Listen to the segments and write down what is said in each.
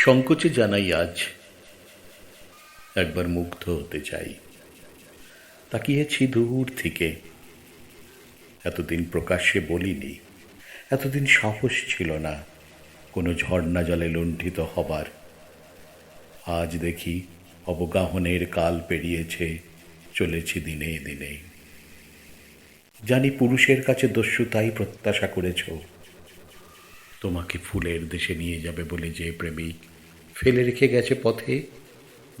সংকোচে জানাই আজ একবার মুগ্ধ হতে চাই। তাকিয়েছি দূর থেকে। এতদিন প্রকাশ্যে বলিনি। এতদিন সাহস ছিল না কোনো ঝর্ণা জলে লুণ্ঠিত হবার। আজ দেখি অবগাহনের কাল পেরিয়েছে, চলেছি দিনে দিনে। জানি পুরুষের কাছে দস্যু তাই প্রত্যাশা করেছ। তোমাকে ফুলের দেশে নিয়ে যাবে বলে যে প্রেমিক ফেলে রেখে গেছে পথে,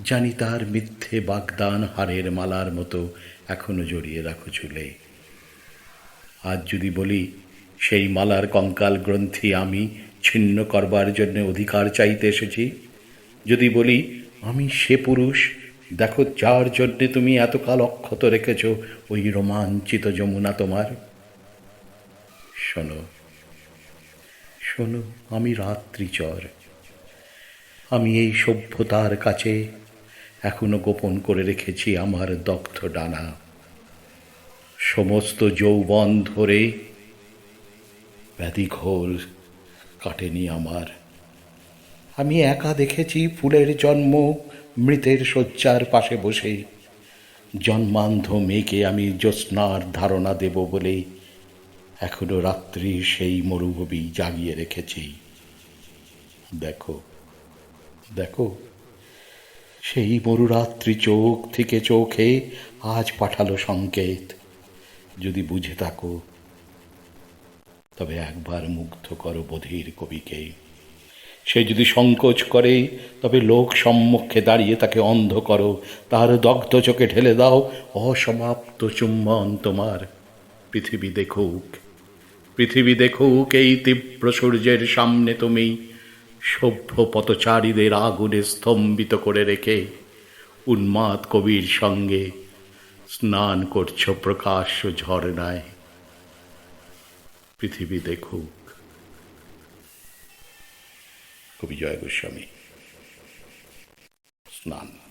জানি তার মিথ্যে বাগদান হারের মালার মতো এখনও জড়িয়ে রাখো চুলে। আজ যদি বলি, সেই মালার কঙ্কাল গ্রন্থি আমি ছিন্ন করবার জন্য অধিকার চাইতে এসেছি, যদি বলি, আমি সে পুরুষ, দেখো যার জন্যে তুমি এতকাল অক্ষত রেখেছ ওই রোমাঞ্চিত যমুনা তোমার। শোনো শোনো, আমি রাত্রিচর আমি এই সভ্যতার কাছে এখনও গোপন করে রেখেছি আমার দগ্ধ ডানা। সমস্ত যৌবন ধরে ব্যাধিঘোল কাটেনি আমার। আমি একা দেখেছি ফুলের জন্ম, মৃতের শয্যার পাশে বসে। জন্মান্ধ মেয়েকে আমি জ্যোৎস্নার ধারণা দেব বলে এখনও রাত্রি সেই মরুভূমি জাগিয়ে রেখেছি। দেখো দেখো, সেই মরুরাত্রি চোখ থেকে চোখে আজ পাঠালো সংকেত। যদি বুঝে থাকো, তবে একবার মুগ্ধ করো বধির কবিকে। সে যদি সংকোচ করে, তবে লোক সম্মুখে দাঁড়িয়ে তাকে অন্ধ করো। তার দগ্ধ চোখে ঢেলে দাও, অসমাপ্ত চুম্বন তোমার। পৃথিবী দেখুক পৃথিবী দেখুক এই তীব্র সূর্যের সামনে তুমি, সভ্য পথচারীদের আগুনে স্তম্ভিত করে রেখে উন্মাদ কবির সঙ্গে স্নান করছ প্রকাশ্য ঝর্ণায়। পৃথিবী দেখুক। কবি জয় গোস্বামী। স্নান।